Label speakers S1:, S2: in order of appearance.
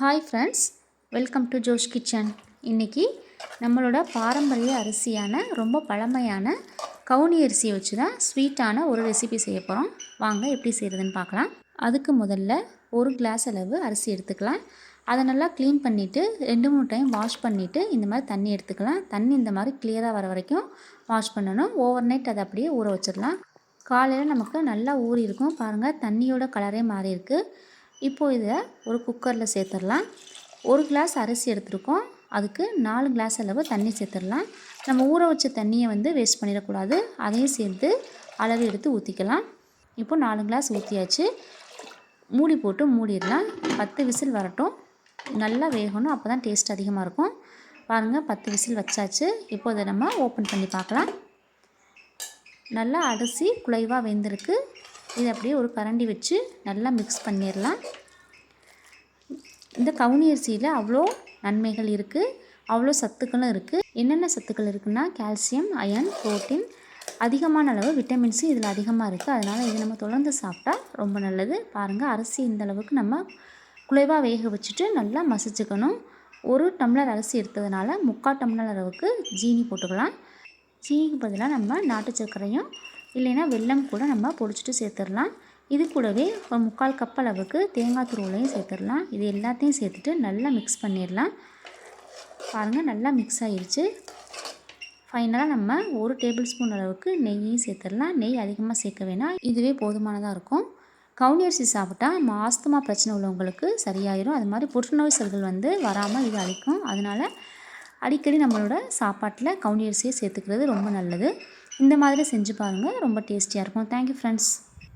S1: Hi friends welcome to Josh kitchen இன்றைக்கி நம்மளோட பாரம்பரிய அரிசியான ரொம்ப பழமையான கவுனி அரிசியை வச்சு தான் ஸ்வீட்டான ஒரு ரெசிபி செய்ய போகிறோம் வாங்க எப்படி செய்கிறதுன்னு பார்க்கலாம். அதுக்கு முதல்ல ஒரு கிளாஸ் அளவு அரிசி எடுத்துக்கலாம். அதை நல்லா க்ளீன் பண்ணிவிட்டு ரெண்டு மூணு டைம் வாஷ் பண்ணிவிட்டு இந்த மாதிரி தண்ணி எடுத்துக்கலாம். தண்ணி இந்த மாதிரி கிளியராக வர வரைக்கும் வாஷ் பண்ணணும். ஓவர் நைட் அதை அப்படியே ஊற வச்சிடலாம். காலையில் நமக்கு நல்லா ஊறி இருக்கும் பாருங்கள் தண்ணியோட கலரே மாறி இருக்குது இப்போது இதை ஒரு குக்கரில் சேர்த்துடலாம். ஒரு கிளாஸ் அரிசி எடுத்துருக்கோம். அதுக்கு நாலு கிளாஸ் அளவு தண்ணி சேர்த்துடலாம். நம்ம ஊற வச்ச தண்ணியை வந்து வேஸ்ட் பண்ணிடக்கூடாது. அதையும் சேர்த்து அளவு எடுத்து ஊற்றிக்கலாம் இப்போ நாலு கிளாஸ் ஊற்றியாச்சு மூடி போட்டு மூடிடலாம். பத்து விசில் வரட்டும். நல்லா வேகணும். அப்போ தான் டேஸ்ட் அதிகமாக இருக்கும். பாருங்கள் பத்து விசில் வச்சாச்சு. இப்போ இதை நம்ம ஓப்பன் பண்ணி பார்க்கலாம். நல்லா அரிசி குலைவாக வெந்திருக்கு. இதை அப்படியே ஒரு கரண்டி வச்சு நல்லா மிக்ஸ் பண்ணிடலாம். இந்த கவுனி அரிசியில் அவ்வளோ நன்மைகள் இருக்குது அவ்வளோ சத்துக்களும் இருக்குது என்னென்ன சத்துக்கள் இருக்குன்னா கால்சியம் அயன் புரோட்டீன் அதிகமான அளவு விட்டமின்ஸும் இதில் அதிகமாக இருக்குது அதனால் இதை நம்ம தொடர்ந்து சாப்பிட்டா ரொம்ப நல்லது. பாருங்கள் அரிசி இந்த அளவுக்கு நம்ம குலைவாக வேக வச்சுட்டு நல்லா மசிச்சுக்கணும். ஒரு டம்ளர் அரிசி எடுத்ததுனால முக்கால் டம்ளர் அளவுக்கு ஜீனி போட்டுக்கலாம். சீனிக்கு பதிலாக நம்ம நாட்டு சர்க்கரையும் இல்லைன்னா வெல்லம் கூட நம்ம பொடிச்சிட்டு சேர்த்துடலாம். இது கூடவே ஒரு முக்கால் கப் அளவுக்கு தேங்காய் துருவலையும் சேர்த்துடலாம். இது எல்லாத்தையும் சேர்த்துட்டு நல்லா மிக்ஸ் பண்ணிடலாம். பாருங்கள் நல்லா மிக்ஸ் ஆகிடுச்சு ஃபைனலாக நம்ம ஒரு டேபிள் ஸ்பூன் அளவுக்கு நெய்யும் சேர்த்துடலாம். நெய் அதிகமாக சேர்க்க வேணாம். இதுவே போதுமானதாக இருக்கும். கவுனி அரிசி சாப்பிட்டா ஆஸ்துமா பிரச்சனை உள்ளவங்களுக்கு சரியாயிரும். அது மாதிரி புற்றுநோய் செல்கள் வந்து வராமல் இது அழிக்கும். அதனால் அடிக்கடி நம்மளோட சாப்பாட்டில் கவுனி அரிசியை சேர்த்துக்கிறது ரொம்ப நல்லது. இந்த மாதிரி செஞ்சு பாருங்கள் ரொம்ப டேஸ்டியாக இருக்கும். Thank you friends